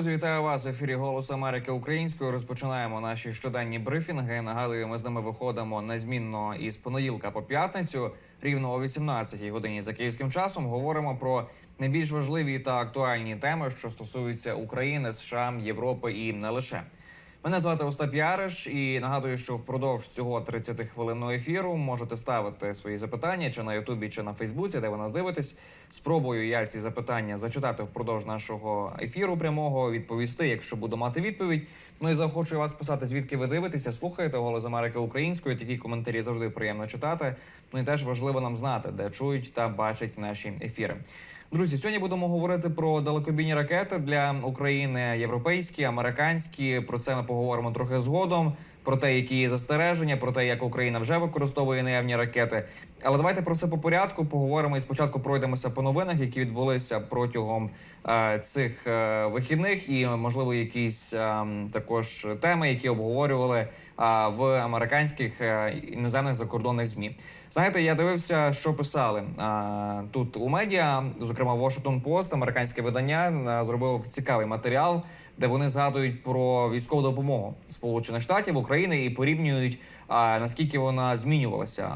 Друзі, вітаю вас в ефірі Голос Америки українською. Розпочинаємо наші щоденні брифінги. Нагадую, ми з ними виходимо незмінно із понеділка по п'ятницю, рівно о 18-й годині за київським часом. Говоримо про найбільш важливі та актуальні теми, що стосуються України, США, Європи і не лише. Мене звати Остап Яриш, і нагадую, що впродовж цього 30 хвилинного ефіру можете ставити свої запитання чи на Ютубі, чи на Фейсбуці, де ви нас дивитесь. Спробую я ці запитання зачитати впродовж нашого ефіру прямого, відповісти, якщо буду мати відповідь. Ну і заохочую вас писати, звідки ви дивитеся, слухаєте голос Америки українською. Такі коментарі завжди приємно читати. Ну і теж важливо нам знати, де чують та бачать наші ефіри. Друзі, сьогодні будемо говорити про далекобійні ракети для України, європейські, американські. Про це ми поговоримо трохи згодом. Про те, які є застереження, про те, як Україна вже використовує наявні ракети. Але давайте про все по порядку поговоримо і спочатку пройдемося по новинах, які відбулися протягом е, цих е, вихідних, і можливо якісь е, також теми, які обговорювали е, в американських е, іноземних закордонних змі. Знаєте, я дивився, що писали а, тут у медіа, зокрема Washington Post, американське видання, а, зробило цікавий матеріал, де вони згадують про військову допомогу Сполучених Штатів України і порівнюють наскільки вона змінювалася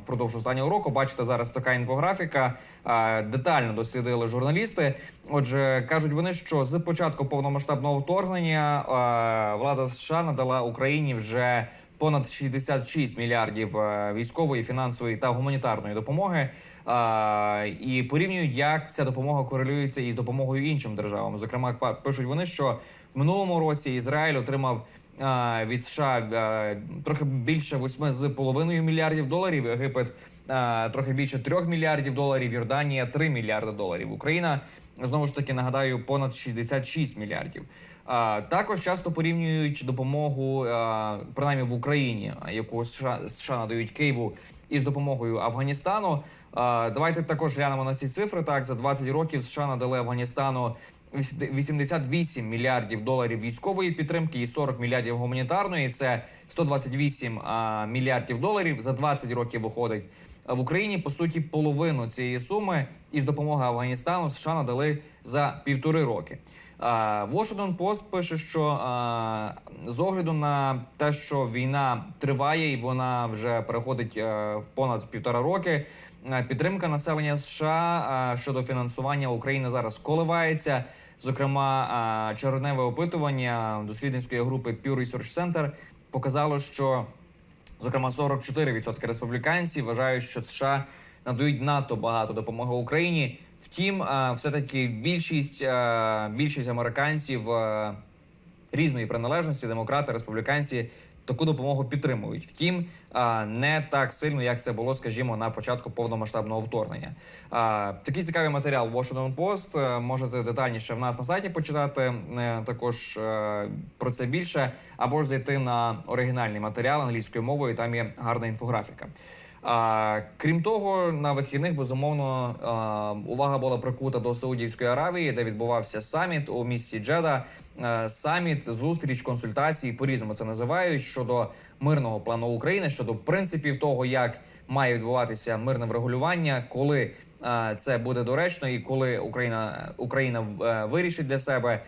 впродовж останнього року. Бачите, зараз така інфографіка. Детально дослідили журналісти. Отже, кажуть вони, що з початку повномасштабного вторгнення влада США надала Україні вже понад 66 мільярдів е, військової, фінансової та гуманітарної допомоги. І порівнюють, як ця допомога корелюється із допомогою іншим державам. Зокрема, пишуть вони, що в минулому році Ізраїль отримав від США трохи більше 8,5 мільярдів доларів. Єгипет трохи більше 3 мільярдів доларів. Йорданія 3 мільярди доларів. Україна знову ж таки нагадаю понад 66 мільярдів. Також часто порівнюють допомогу, принаймні в Україні, яку США, США надають Києву із допомогою Афганістану. Давайте також глянемо на ці цифри. Так, за 20 років США надали Афганістану 88 мільярдів доларів військової підтримки і 40 мільярдів гуманітарної. Це 128 а, мільярдів доларів за 20 років виходить. В Україні по суті половину цієї суми із допомоги Афганістану США надали за півтори роки. Washington Post пише, що з огляду на те, що війна триває і вона вже переходить е, в понад півтора роки. е, Підтримка населення США щодо фінансування України зараз коливається. Зокрема, червневе опитування дослідницької групи Pew Research Center показало, що Зокрема, 44% республіканців вважають, що США надають надто багато допомоги Україні. Втім, е, все-таки більшість, е, більшість американців е, різної приналежності, демократи, республіканці, таку допомогу підтримують. Втім, не так сильно, як це було, скажімо, на початку повномасштабного вторгнення. Такий цікавий матеріал Washington Post. Можете детальніше в нас на сайті почитати також про це більше, або ж зайти на оригінальний матеріал англійською мовою. Там є гарна інфографіка. А, крім того, на вихідних безумовно а, увага була прикута до Саудівської Аравії, де відбувався саміт у місті Джеда. А, Саміт, зустріч, консультації по різному це називають щодо мирного плану України, щодо принципів того, як має відбуватися мирне врегулювання, коли це буде доречно, і коли Україна Україна е, вирішить для себе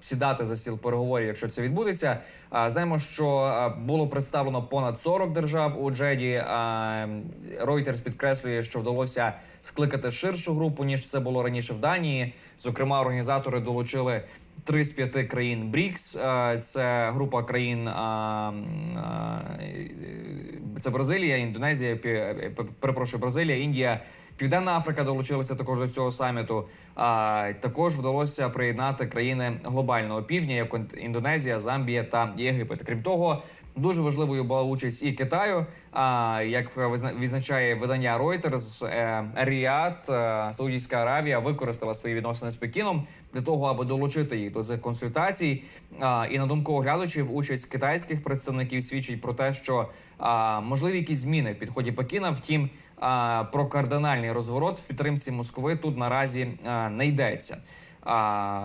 сідати за стіл переговорів, якщо це відбудеться. Знаємо, що було представлено понад 40 держав у Джеді. Reuters підкреслює, що вдалося скликати ширшу групу ніж це було раніше в Данії. Зокрема, організатори долучили. Три з п'яти країн БРІКС. Це група країн. Це Бразилія, Індонезія, перепрошую, Бразилія, Індія, Південна Африка долучилися також до цього саміту. А також вдалося приєднати країни глобального півдня, як Індонезія, Замбія та Єгипет. Крім того, дуже важливою була участь і Китаю. А як визна- відзначає видання Reuters, е, Ріад, е, Саудівська Аравія використала свої відносини з Пекіном для того, аби долучити їх до цих консультацій. І на думку оглядачів, участь китайських представників свідчить про те, що можливі якісь зміни в підході Пекіна. Втім, про кардинальний розворот в підтримці Москви тут наразі не йдеться.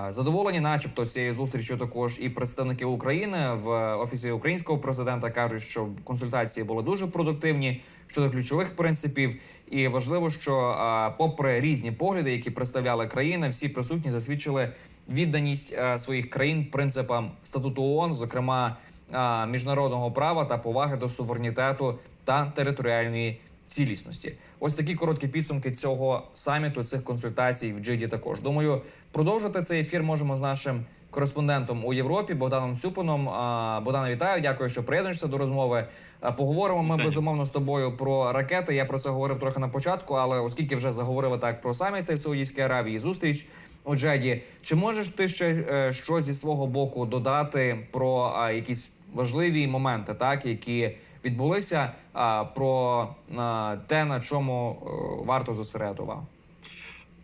Задоволені, начебто, цією зустрічю також і представники України в офісі українського президента кажуть, що консультації були дуже продуктивні щодо ключових принципів. І важливо, що попри різні погляди, які представляли країни, всі присутні засвідчили відданість своїх країн принципам статуту ООН, зокрема міжнародного права та поваги до суверенітету та територіальної цілісності. Ось такі короткі підсумки цього саміту, цих консультацій в Джиді. Також думаю, продовжити цей ефір можемо з нашим кореспондентом у Європі Богданом Цюпином. А, Богдане, вітаю. Дякую, що приєднуєшся до розмови. Поговоримо ми безумовно з тобою про ракети. Я про це говорив трохи на початку, але оскільки вже заговорили так про саміт цей в Саудівській Аравії, зустріч у Джеді, чи можеш ти ще е, щось зі свого боку додати про а, якісь важливі моменти, так які відбулися, про те, на чому е, варто зосередити увагу?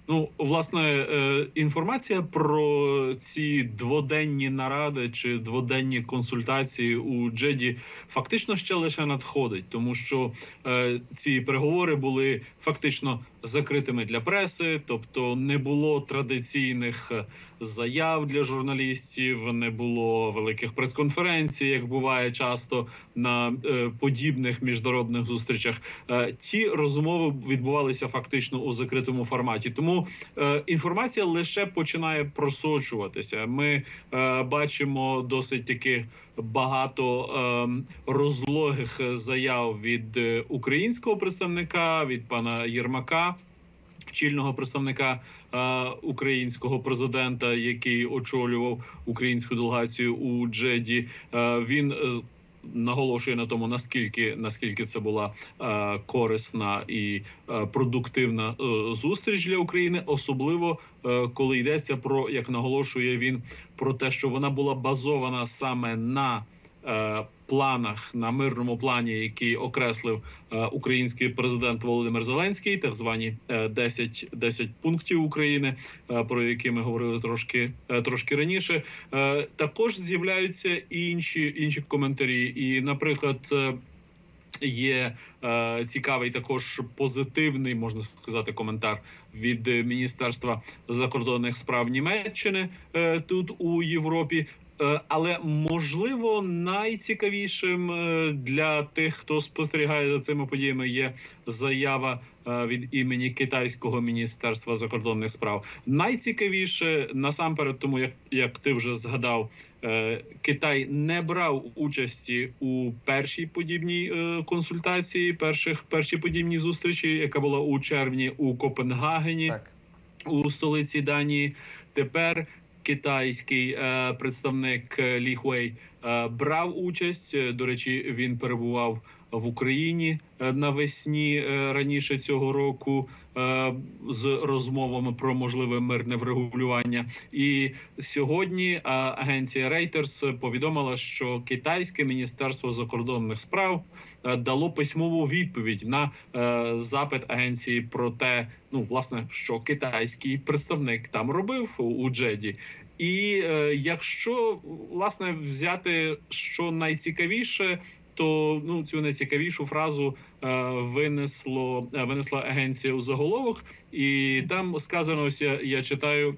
Ну, власне, е, інформація про ці дводенні наради чи дводенні консультації у Джеді фактично ще лише надходить, тому що е, ці переговори були фактично закритими для преси, тобто не було традиційних е, заяв для журналістів, не було великих прес-конференцій, як буває часто на е, подібних міжнародних зустрічах. Е, ті розмови відбувалися фактично у закритому форматі. Тому е, інформація лише починає просочуватися. Ми е, бачимо досить таки багато е, розлогих заяв від е, українського представника, від пана Єрмака. Чільного представника е, українського президента, який очолював українську делегацію у Джеді, е, він е, наголошує на тому, наскільки наскільки це була е, корисна і е, продуктивна е, зустріч для України, особливо е, коли йдеться про як наголошує він про те, що вона була базована саме на планах на мирному плані, який окреслив е, український президент Володимир Зеленський, так звані е, 10, 10 пунктів України, е, про які ми говорили трошки е, трошки раніше. Е, Також з'являються інші інші коментарі, і, наприклад. е, Є е, цікавий також позитивний, можна сказати, коментар від е, Міністерства закордонних справ Німеччини е, тут у Європі. Е, але можливо найцікавішим е, для тих, хто спостерігає за цими подіями, є заява е, від імені китайського міністерства закордонних справ. Найцікавіше насамперед, тому як, як ти вже згадав, Китай не брав участі у першій подібній консультації, перших першій подібній зустрічі, яка була у червні у Копенгагені Так. у столиці Данії. Тепер китайський е, представник е, Лі е, брав участь. До речі, він перебував в Україні е, навесні е, раніше цього року е, з розмовами про можливе мирне врегулювання. І сьогодні агенція Reuters повідомила, що китайське міністерство закордонних справ дало письмову відповідь на запит агенції про те, ну власне, що китайський представник там робив у- Джеді. І якщо власне взяти що найцікавіше, то ну цю найцікавішу фразу е, винесло е, винесла агенція у заголовок, і там сказано, ось я, я читаю.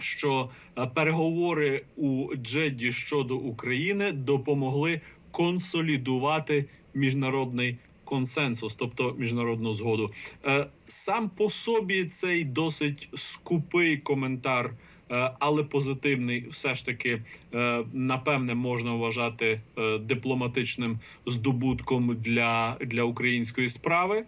Що е, переговори у Джедді щодо України допомогли консолідувати міжнародний консенсус, тобто міжнародну згоду. Е, Сам по собі цей досить скупий коментар, але позитивний, все ж таки, е, напевне, можна вважати е, дипломатичним здобутком для, для української справи.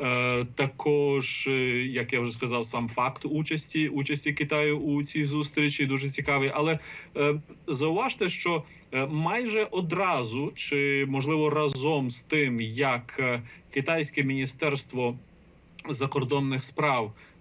Е, Також, е, як я вже сказав, сам факт участі участі Китаю у цій зустрічі дуже цікавий. Але е, зауважте, що е, майже одразу, чи можливо разом з тим, як е, китайське міністерство закордонних справ е,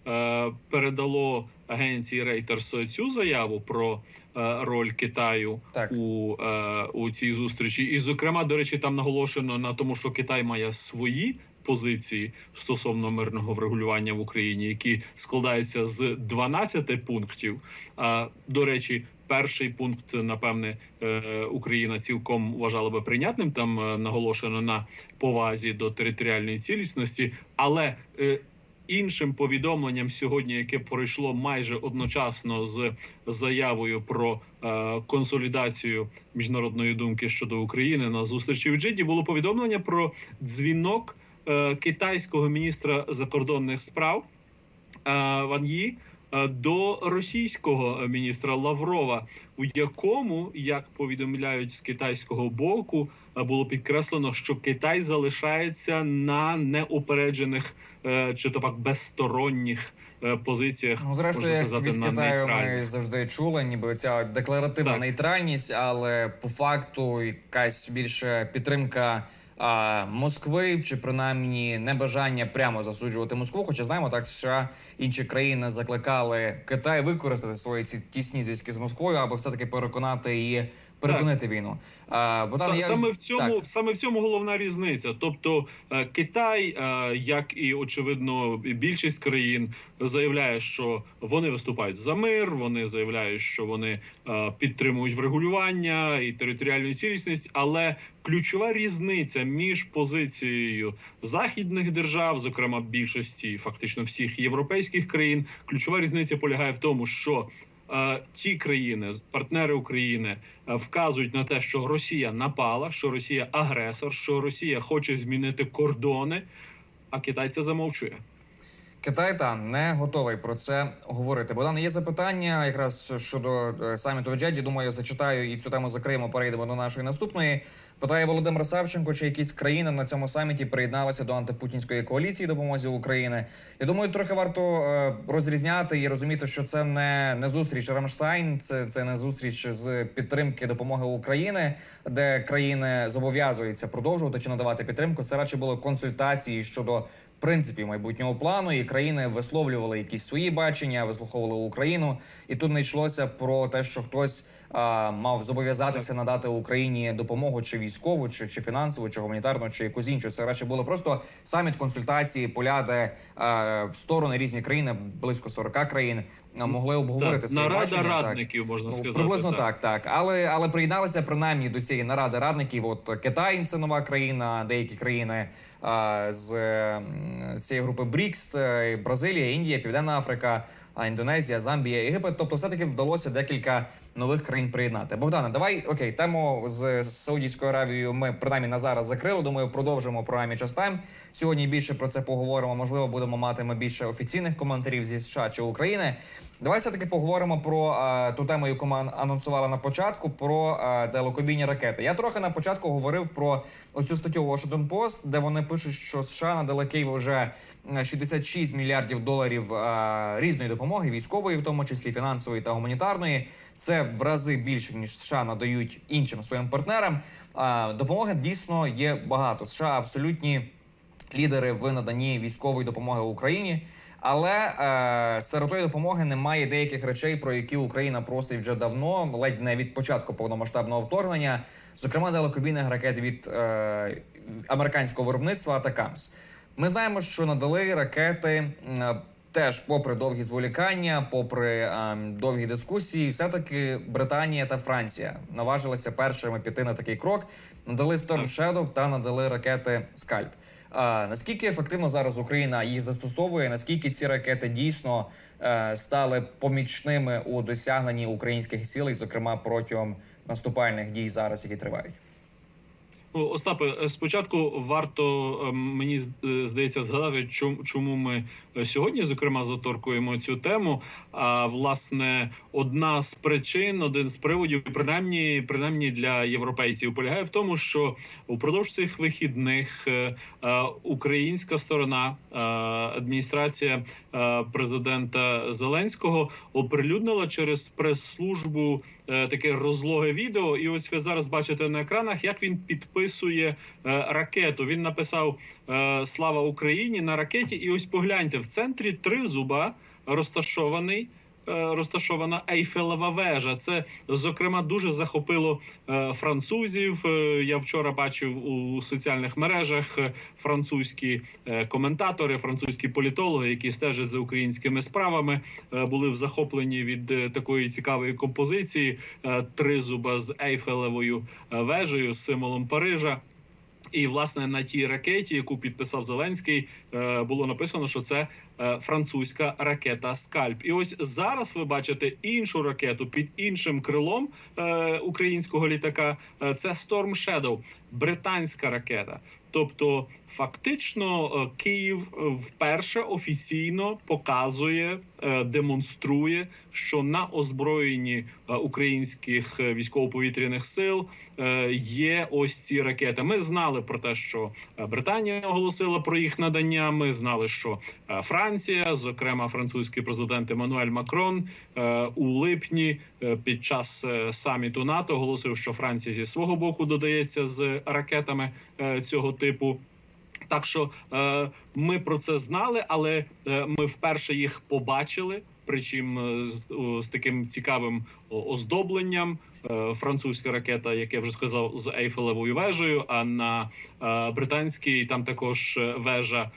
передало агенції Reuters цю заяву про е, роль Китаю Так. у, е, у цій зустрічі, і зокрема, до речі, там наголошено на тому, що Китай має свої. Позиції стосовно мирного врегулювання в Україні, які складаються з 12 пунктів. А до речі, перший пункт, напевне, е, Україна цілком вважала би прийнятним. Там е, наголошено на повазі до територіальної цілісності, але е, іншим повідомленням сьогодні, яке пройшло майже одночасно з заявою про е, консолідацію міжнародної думки щодо України. На зустрічі в Джиді, було повідомлення про дзвінок е, китайського міністра закордонних справ е, Ван Ї до російського міністра Лаврова, у якому, як повідомляють з китайського боку, е, було підкреслено, що Китай залишається на неупереджених е, чи то пак безсторонніх е, позиціях. Ну, зрештою, можна сказати, від на Китаю ми завжди чули, ніби ця декларативна Так. нейтральність, але по факту якась більше підтримка а, Москви, чи принаймні небажання прямо засуджувати Москву. Хоча знаємо, так США інші країни закликали Китай використати свої ці тісні зв'язки з Москвою, аби все таки переконати її припинити війну. А, Са- я- саме в цьому так. саме в цьому головна різниця. Тобто е, Китай, е, як і очевидно, більшість країн заявляє, що вони виступають за мир. Вони заявляють, що вони е, підтримують врегулювання і територіальну цілісність. Але ключова різниця між позицією західних держав, зокрема більшості, фактично всіх європейських країн, ключова різниця полягає в тому, що ті країни, партнери України, е, вказують на те, що Росія напала, що Росія агресор, що Росія хоче змінити кордони, а Китай це замовчує. Китай там не готовий про це говорити. Богдан, є запитання якраз щодо е, саміту в Джеді. Думаю, зачитаю і цю тему закриємо. Перейдемо до нашої наступної. Питає Володимир Савченко, чи якісь країни на цьому саміті приєдналися до антипутінської коаліції допомозі України. Я думаю, трохи варто е, розрізняти і розуміти, що це не, не зустріч Рамштайн, це, це не зустріч з підтримки допомоги України, де країни зобов'язуються продовжувати чи надавати підтримку. Це радше були консультації щодо принципів майбутнього плану, і країни висловлювали якісь свої бачення, вислуховували Україну, і тут не йшлося про те, що хтось а, мав зобов'язатися надати Україні допомогу чи військову, чи, чи фінансову, чи гуманітарну, чи якусь іншу. Це радше було просто саміт консультації, поля, де а, сторони різні країни, близько 40 країн, могли обговорити Так, свої нарада бачення. так. радників можна Ну, сказати. приблизно так, так. Але але приєдналися принаймні до цієї наради радників. От Китай це нова країна, деякі країни а, з, цієї групи БРІКС, е, Бразилія, Індія, Південна Африка, Індонезія, Замбія, Єгипет. Тобто, все таки вдалося декілька нових країн приєднати. Богдане, давай окей, тему з Саудівською Аравією. Ми принаймні на зараз закрили. Думаю, продовжимо програмі час. Сьогодні більше про це поговоримо. Можливо, будемо мати ми більше офіційних коментарів зі США чи України. Давай все таки поговоримо про а, ту тему, яку ми анонсували на початку, про а, далекобійні ракети. Я трохи на початку говорив про оцю статтю Washington Post, де вони пишуть, що США надали Києву вже е, 66 мільярдів доларів а, різної допомоги, військової, в тому числі фінансової та гуманітарної. Це в рази більше ніж США надають іншим своїм партнерам. А, допомоги дійсно є багато. США абсолютні лідери в наданні військової допомоги Україні. Але е, серед тої допомоги немає деяких речей, про які Україна просить вже давно, ледь не від початку повномасштабного вторгнення, зокрема далекобійних ракет від е, американського виробництва Атакамс. Ми знаємо, що надали ракети. е, Теж, попри довгі зволікання, попри е, довгі дискусії, все-таки Британія та Франція наважилися першими піти на такий крок. Надали Storm Shadow та надали ракети Скальп. А наскільки ефективно зараз Україна їх застосовує? Наскільки ці ракети дійсно е, стали помічними у досягненні українських цілей, зокрема протягом наступальних дій зараз, які тривають? Ну, Остапе, е, спочатку варто е, мені е, здається згадати, чому, ми е, сьогодні, зокрема, заторкуємо цю тему. А власне, одна з причин, один з приводів, принаймні, принаймні для європейців, полягає в тому, що упродовж цих вихідних е, е, українська сторона, е, адміністрація е, президента Зеленського оприлюднила через прес-службу е, таке розлоге відео. І ось ви зараз бачите на екранах, як він підписує е, ракету. Він написав е, Слава Україні на ракеті. І ось погляньте в центрі три зуба розташований. Е, Розташована Ейфелева вежа. Це зокрема дуже захопило е, французів. Е, Я вчора бачив у соціальних мережах французькі коментатори, французькі політологи, які стежать за українськими справами, були в захоплені від такої цікавої композиції тризуба з Ейфелевою вежею, символом Парижа. І власне на тій ракеті, яку підписав Зеленський, було написано, що це французька ракета Скальп. І ось зараз ви бачите іншу ракету під іншим крилом е, українського літака. Е, це Storm Shadow, британська ракета. Тобто, фактично, е, Київ е, вперше офіційно показує, е, демонструє, що на озброєнні е, українських е, військово-повітряних сил е, є ось ці ракети. Ми знали про те, що е, Британія оголосила про їх надання. Ми знали, що е, Франція, зокрема французький президент Еммануель Макрон, е, у липні е, під час е, саміту НАТО оголосив, що Франція зі свого боку додається з ракетами цього типу. Так що ми про це знали, але ми вперше їх побачили. Причому з, з таким цікавим оздобленням. Е, французька ракета, як я вже сказав, з Ейфелевою вежею. А на е, британській там також е, вежа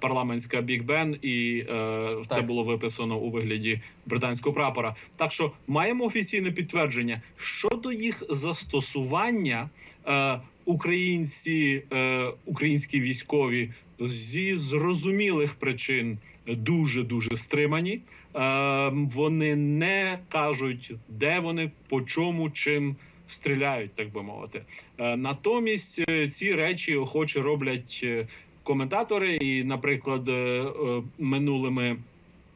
парламентська Біг Бен, і е, це Так. було виписано у вигляді британського прапора. Так що маємо офіційне підтвердження щодо їх застосування. Українці, е, українські військові зі зрозумілих причин дуже дуже стримані. Е, вони не кажуть, де вони, по чому, чим стріляють, так би мовити. Е, натомість ці речі охоче роблять коментатори, і, наприклад, минулими.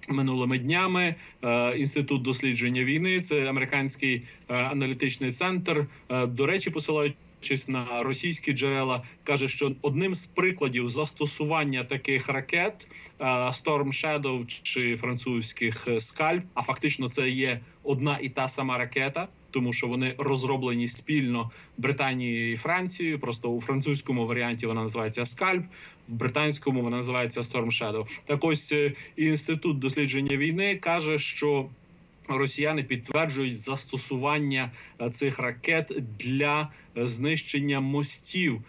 Минулими днями е, інститут дослідження війни, це американський е, аналітичний центр. Е, до речі, посилаючись на російські джерела, каже, що одним з прикладів застосування таких ракет Storm Shadow чи французьких скальп, а фактично це є одна і та сама ракета. Тому що вони розроблені спільно Британією і Францією. Просто у французькому варіанті вона називається скальп, в британському вона називається Storm Shadow. Так ось е, інститут дослідження війни каже, що росіяни підтверджують застосування е, цих ракет для е, знищення мостів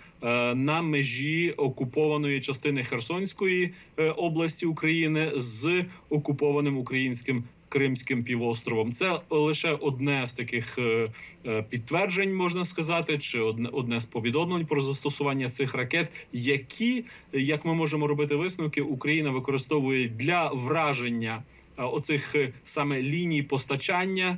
на межі окупованої частини Херсонської області України з окупованим українським. Кримським півостровом це лише одне з таких е, е, підтверджень, можна сказати, чи одне одне з повідомлень про застосування цих ракет, які як ми можемо робити висновки, Україна використовує для враження е, оцих саме ліній постачання.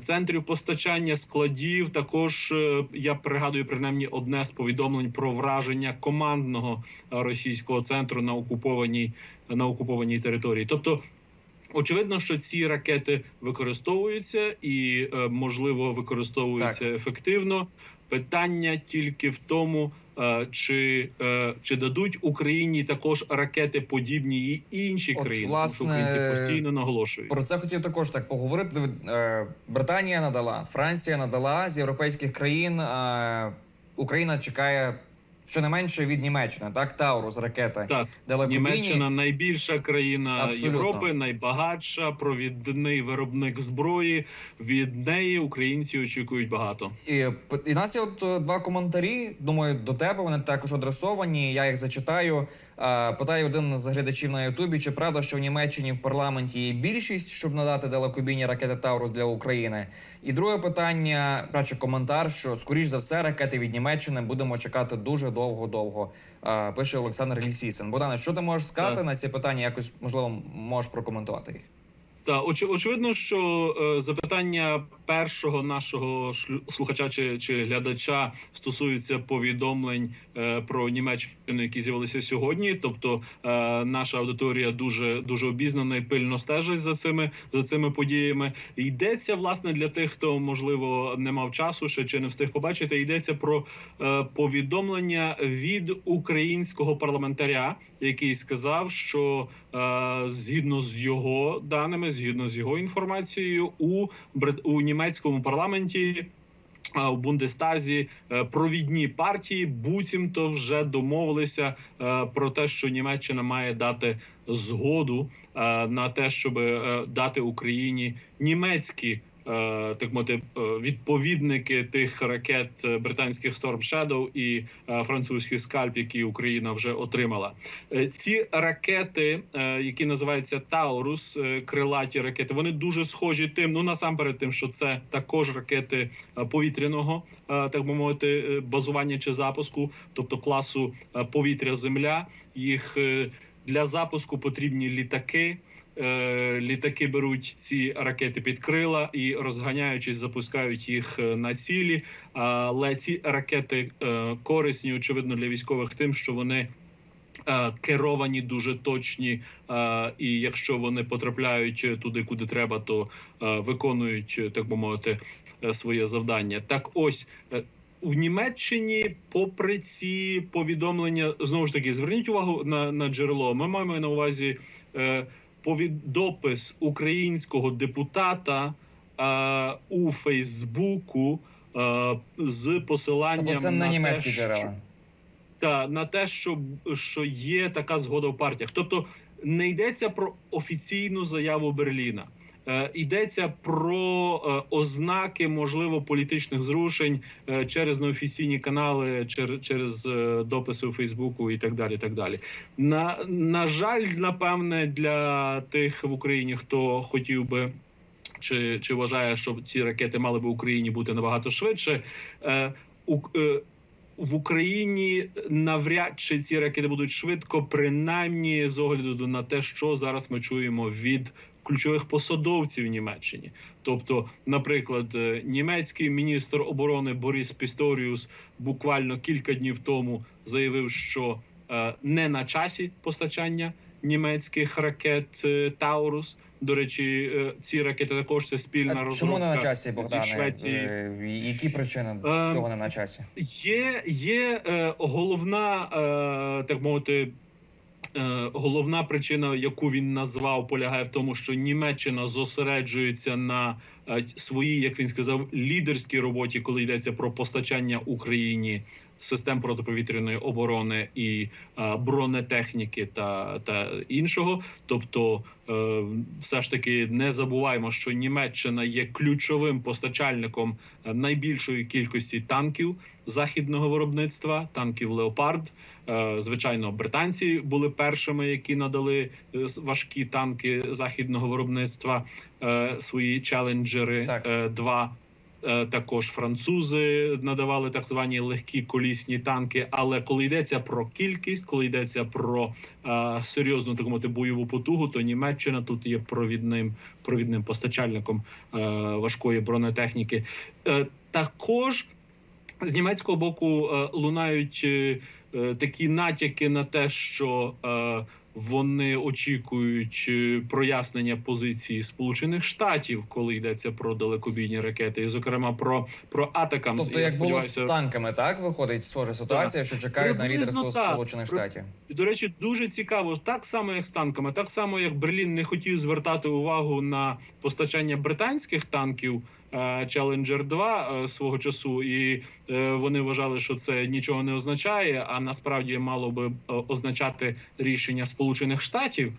Центрів постачання складів також я пригадую принаймні одне з повідомлень про враження командного російського центру на окупованій на окупованій території. Тобто, очевидно, що ці ракети використовуються і е, можливо використовуються ефективно. Питання тільки в тому, е, чи, е, чи дадуть Україні також ракети подібні і інші От, країни, власне, тому що українці постійно наголошують. Про це хотів також так поговорити. Британія надала, Франція надала з європейських країн. Україна чекає щонайменше від Німеччини, так Таурус, ракета Так, далекобійні. Німеччина найбільша країна Абсолютно. Європи, найбагатша, провідний виробник зброї. Від неї українці очікують багато. І, і нас є от е, два коментарі. Думаю, до тебе вони також адресовані. Я їх зачитаю. Питає один з глядачів на Ютубі: чи правда, що в Німеччині в парламенті є більшість, щоб надати далекобійні ракети Таурус для України? І друге питання, радше коментар, що скоріш за все ракети від Німеччини будемо чекати дуже довго-довго. Пише Олександр Лісіцин. Богдане, що ти можеш сказати Так. на ці питання? Якось можливо можеш прокоментувати їх. Та оч, очевидно, що е, запитання першого нашого слухача чи, чи глядача стосуються повідомлень е, про Німеччину, які з'явилися сьогодні. Тобто е, наша аудиторія дуже дуже обізнана і пильно стежить за цими за цими подіями. Йдеться власне для тих, хто можливо не мав часу ще чи не встиг побачити. Йдеться про е, повідомлення від українського парламентаря, який сказав, що е, згідно з його даними, згідно з його інформацією, у Брит- у німецькому парламенті. У Бундестазі е, провідні партії буцімто вже домовилися е, про те, що Німеччина має дати згоду е, на те, щоб дати Україні німецькі так мовити е, відповідники тих ракет е, британських Storm Shadow і е, французьких скальп, які Україна вже отримала. Е, Ці ракети, е, які називаються Таурус, е, крилаті ракети, вони дуже схожі тим. Ну насамперед, тим, що це також ракети е, повітряного, е, так би мовити, е, базування чи запуску, тобто класу е, повітря-земля. Їх е, Для запуску потрібні літаки. Е, Літаки беруть ці ракети під крила і розганяючись, запускають їх е, на цілі. Але ці ракети е, корисні, очевидно, для військових тим, що вони керовані дуже точні. І якщо вони потрапляють туди, куди треба, то виконують, так би мовити, своє завдання. Так, ось. У Німеччині, попри ці повідомлення, знову ж таки, зверніть увагу на, на джерело. Ми маємо на увазі. Допис українського депутата е, у Фейсбуку е, з посиланням Тобто це на, на німецькі те, що- джерела. та на те, що, що є така згода в партіях. Тобто не йдеться про офіційну заяву Берліна. Е, йдеться про е, ознаки можливо політичних зрушень е, через неофіційні канали, через дописи у Фейсбуку і так далі. Так далі. На, на жаль, напевне, для тих в Україні, хто хотів би. Чи, чи вважає, що ці ракети мали би в Україні бути набагато швидше? Е, у, е, в Україні навряд чи ці ракети будуть швидко, принаймні з огляду на те, що зараз ми чуємо від ключових посадовців в Німеччині. Тобто, наприклад, е, німецький міністр оборони Борис Пісторіус буквально кілька днів тому заявив, що е, не на часі постачання німецьких ракет е, Таурус. До речі, ці ракети також це спільна А розробка чому не на часі, зі Швеції. Які причини цього не на часі? Є, є е, головна, е, так мовити, головна причина, яку він назвав, полягає в тому, що Німеччина зосереджується на е, своїй, як він сказав, лідерській роботі, коли йдеться про постачання Україні систем протиповітряної оборони і е, бронетехніки та, та іншого. Тобто, е, все ж таки не забуваємо, що Німеччина є ключовим постачальником е, найбільшої кількості танків західного виробництва, танків Леопард. Е, Звичайно, британці були першими, які надали важкі танки західного виробництва, е, свої челенджери Так. 2 Е, Також французи надавали так звані легкі колісні танки. Але коли йдеться про кількість, коли йдеться про е, серйозну так мовити бойову потугу, то Німеччина тут є провідним провідним постачальником е, важкої бронетехніки. Е, також з німецького боку е, лунають е, е, такі натяки на те, що е, вони очікують е, прояснення позиції Сполучених Штатів, коли йдеться про далекобійні ракети, і зокрема про, про Атакамс. Тобто, як було з танками, так виходить схожа ситуація, що чекають на Приблизно лідерство так. Сполучених Штатів. До речі, дуже цікаво, так само як з танками, так само як Берлін не хотів звертати увагу на постачання британських танків Challenger 2 е, свого часу, і е, вони вважали, що це нічого не означає. А насправді мало би е, означати рішення Сполучених Штатів.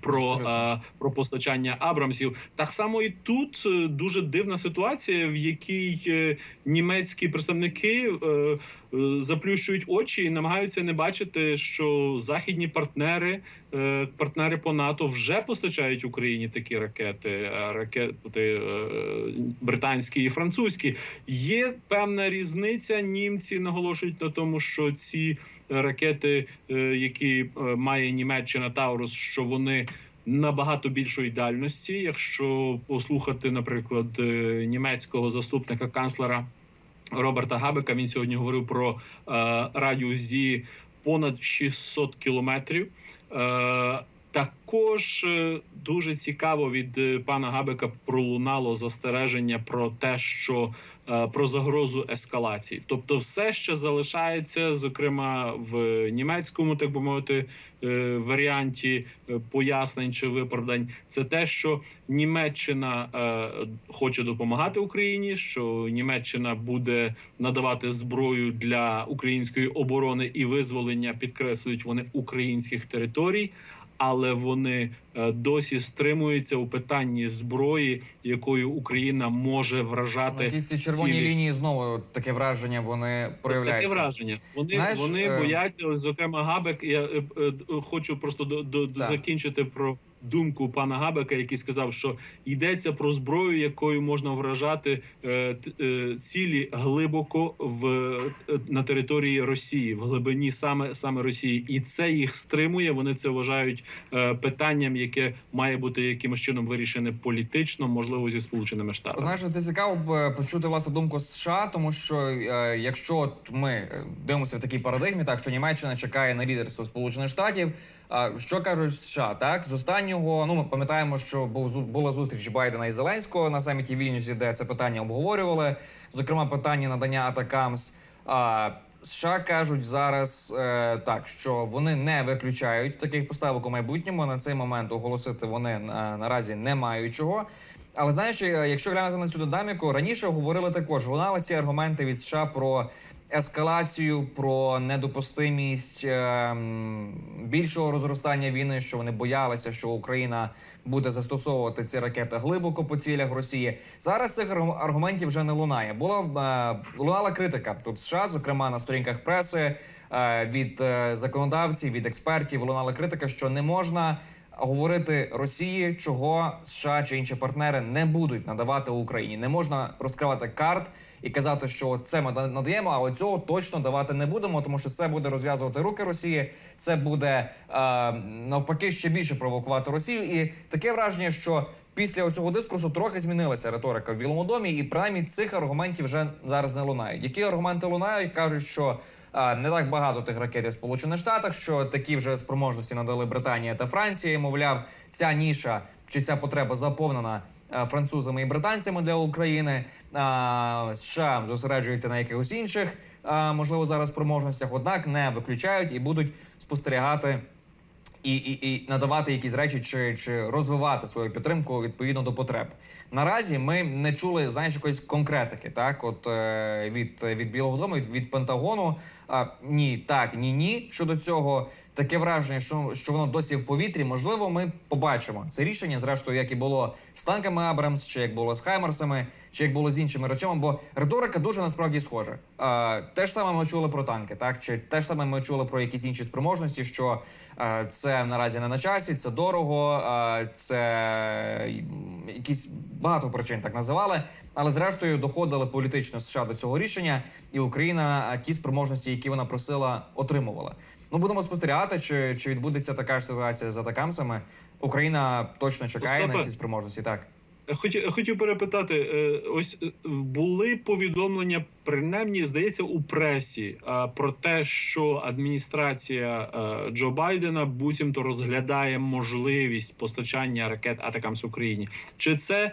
Про, е, про постачання Абрамсів так само і тут е, дуже дивна ситуація, в якій е, німецькі представники е, е, заплющують очі і намагаються не бачити, що західні партнери, е, партнери по НАТО вже постачають Україні такі ракети, е, ракети е, британські і французькі. Є певна різниця. Німці наголошують на тому, що ці ракети, е, які е, має Німеччина Таурус, що вони. Набагато більшої дальності, якщо послухати, наприклад, е, німецького заступника канцлера Роберта Габека, він сьогодні говорив про е, радіус зі понад 600 кілометрів. Також е, дуже цікаво від е, пана Габека пролунало застереження про те, що е, про загрозу ескалації, тобто, все ще залишається, зокрема в німецькому, так би мовити, варіанті пояснень чи виправдань, це те, що Німеччина хоче допомагати Україні, що Німеччина буде надавати зброю для української оборони і визволення, підкреслюють вони українських територій. Але вони е, досі стримуються у питанні зброї, якою Україна може вражати якісь ці червоні цілі. лінії знову таке враження вони проявляються. Таке враження. Вони Знаєш, вони е, бояться. Зокрема, Габек. Я е, хочу просто до, до, до закінчити про думку пана Габека, який сказав, що йдеться про зброю, якою можна вражати е, е, цілі глибоко в е, на території Росії, в глибині саме саме Росії, і це їх стримує. Вони це вважають е, питанням, яке має бути якимось чином вирішене політично, можливо, зі сполученими штатами. Знаєш, це цікаво б е, почути власне думку США, тому що е, якщо от ми е, дивимося в такій парадигмі, так що Німеччина чекає на лідерство Сполучених Штатів. Що кажуть США? Так з останнього, ну ми пам'ятаємо, що був була зустріч Байдена і Зеленського на саміті Вільнюсі, де це питання обговорювали. Зокрема, питання надання атакамс. США кажуть зараз е, так, що вони не виключають таких поставок у майбутньому. На цей момент оголосити вони е, наразі не мають чого. Але знаєш, е, якщо глянути на цю динаміку, раніше говорили також лунали ці аргументи від США про ескалацію, про недопустимість е, більшого розростання війни, що вони боялися, що Україна буде застосовувати ці ракети глибоко по цілях Росії. Зараз цих аргу- аргументів вже не лунає. Була е, лунала критика тут США, зокрема на сторінках преси е, від законодавців, від експертів. Лунала критика, що не можна говорити Росії, чого США чи інші партнери не будуть надавати Україні. Не можна розкривати карт і казати, що це ми да- надаємо, а от цього точно давати не будемо, тому що це буде розв'язувати руки Росії. Це буде е, навпаки ще більше провокувати Росію. І таке враження, що після цього дискурсу трохи змінилася риторика в Білому домі, і принаймні цих аргументів вже зараз не лунають. Які аргументи лунають? кажуть, що не так багато тих ракет в Сполучених Штатах, що такі вже спроможності надали Британія та Франція. Мовляв, ця ніша чи ця потреба заповнена французами і британцями для України. США зосереджуються на якихось інших, можливо, зараз спроможностях, однак не виключають і будуть спостерігати і, і, і надавати якісь речі чи, чи розвивати свою підтримку відповідно до потреб. Наразі ми не чули знаєш якоїсь конкретики, так от е, від, від Білого Дому, від, від Пентагону. А, ні, так, ні, ні. Щодо цього, таке враження, що, що воно досі в повітрі. Можливо, ми побачимо це рішення, зрештою, як і було з танками Абрамс, чи як було з Хаймерсами, чи як було з іншими речами, бо риторика дуже насправді схожа. А, те ж саме ми чули про танки, так чи те ж саме ми чули про якісь інші спроможності, що е, це наразі не на часі, це дорого, е, це якісь багато причин так називали. Але зрештою доходили політично США до цього рішення, і Україна е, ті спроможності, які вона просила, отримувала. Ну будемо спостерігати, чи, чи відбудеться така ж ситуація з атакамсами. Україна точно чекає на ці спроможності. Так. Хотів, хотів перепитати, е, ось е, були повідомлення, принаймні, здається, у пресі про те, що адміністрація е, Джо Байдена буцімто розглядає можливість постачання ракет Атакамс Україні. Чи це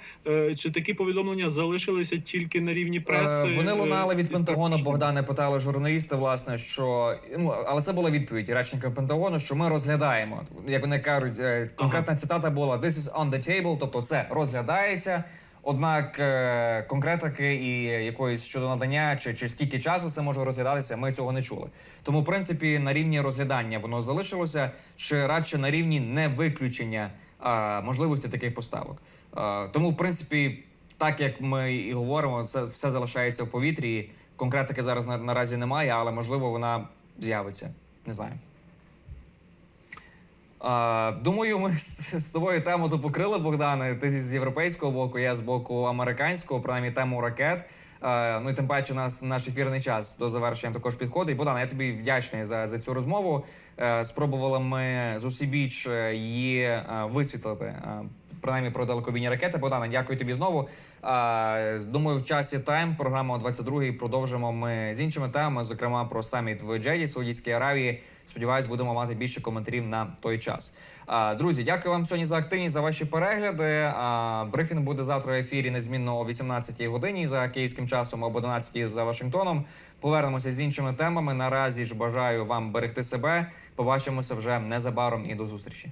чи такі повідомлення залишилися тільки на рівні преси? Вони лунали від Пентагону. Богдане питали журналісти, власне, що ну але це була відповідь речника Пентагону, що ми розглядаємо. Як вони кажуть, конкретна цитата була «This is on the table», тобто це розглядається. Однак е, конкретики і якоїсь щодо надання чи, чи скільки часу це може розглядатися, ми цього не чули. Тому, в принципі, на рівні розглядання воно залишилося, чи радше на рівні невиключення е, можливості таких поставок. Е, тому, в принципі, так як ми і говоримо, це все залишається в повітрі. Конкретики зараз на, наразі немає, але можливо вона з'явиться. Не знаю. А, думаю, ми з, з тобою тему то покрили, Богдане. Ти з європейського боку, я з боку американського, принаймні тему ракет. А, ну і тим паче нас наш ефірний час до завершення також підходить. Богдан, я тобі вдячний за, за цю розмову. А, спробували ми з усібіч е, її е, висвітлити. Принаймні про далекобійні ракети. Богдане, дякую тобі знову. Думаю, в часі тайм програма о 22-й продовжимо ми з іншими темами, зокрема про саміт в Джеді, Саудівській Аравії. Сподіваюсь, будемо мати більше коментарів на той час. Друзі, дякую вам сьогодні за активність, за ваші перегляди. Брифінг буде завтра в ефірі незмінно о 18-й годині за київським часом або 11-й за Вашингтоном. Повернемося з іншими темами. Наразі ж бажаю вам берегти себе. Побачимося вже незабаром і до зустрічі.